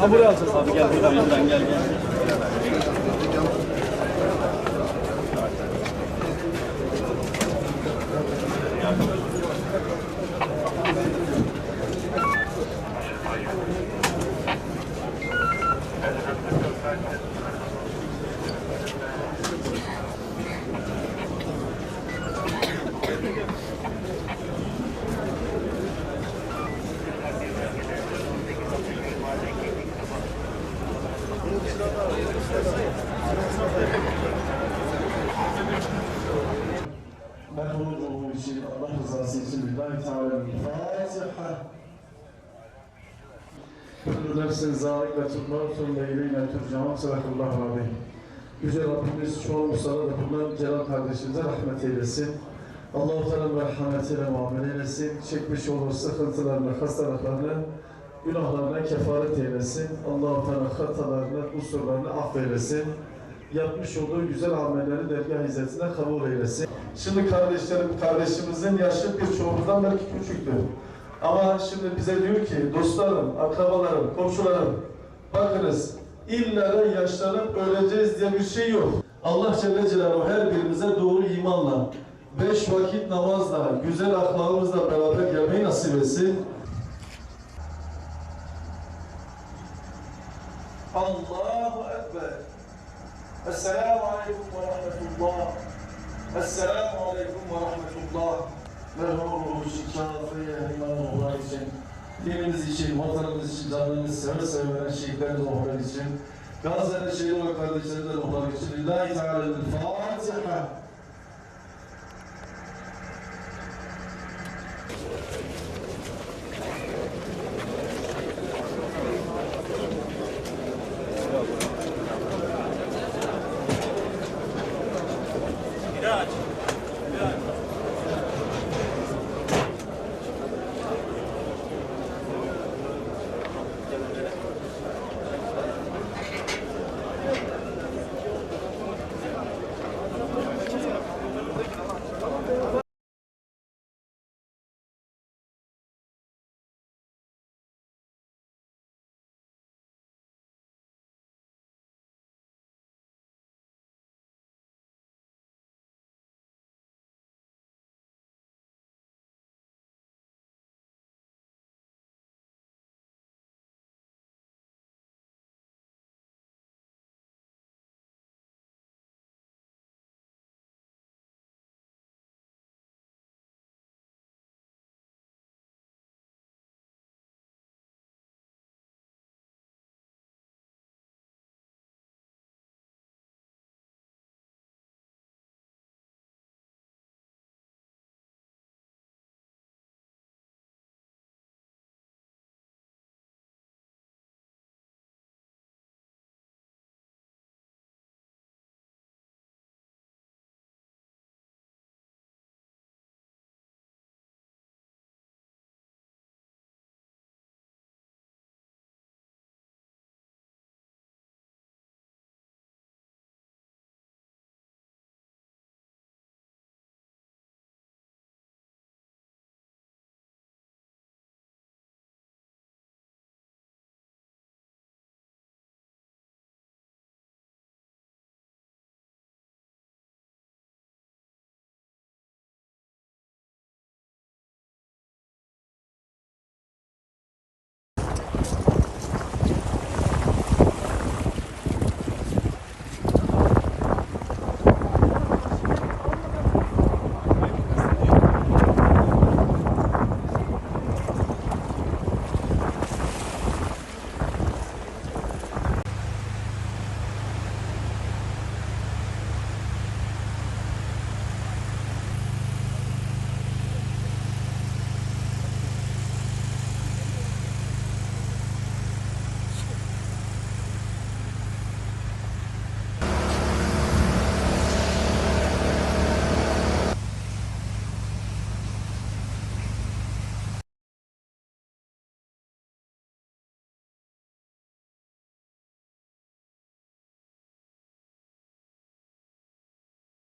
Ha buraya alacağız abi gel buradan buradan gel gel. Merhamet olduğu için Allah rızası için Lillahi Teala'nın Fatiha. Kullu nefsin zâikletun mevtun ve ileyne turcaun sadakallahu aleyh. Yüce Rabbimiz çoğu sana da bulunan Celal kardeşimize rahmet eylesin. Allah-u Teala merhametiyle muamele eylesin. Çekmiş olduğu sıkıntılarını, hastalıklarını, günahlarına kefaret eylesin. Allah-u Teala hatalarını, kusurlarını affeylesin. Yapmış olduğu güzel amelleri dergah izzetine kabul eylesin. Şimdi kardeşlerim, kardeşimizin yaşı birçoğumuzdan belki küçüktür. Ama şimdi bize diyor ki dostlarım, akrabalarım, komşularım bakınız illa da yaşlanıp öleceğiz diye bir şey yok. Allah Celle Celaluhu her birimize doğru imanla, beş vakit namazla, güzel ahlakımızla beraber gelmeyi nasip etsin. Allahu Ekber. Esselamu Aleyküm ve Rahmetullah. Esselamu Aleyküm ve Rahmetullah. Merhaba şikafe imanullah için, dinimiz için, vatanımız için, canımız seve seve veren şehitlerin ruhları için, Gazze'nin şehit olan kardeşlerin ruhları için, Lillahi Teala'nın Fatiha.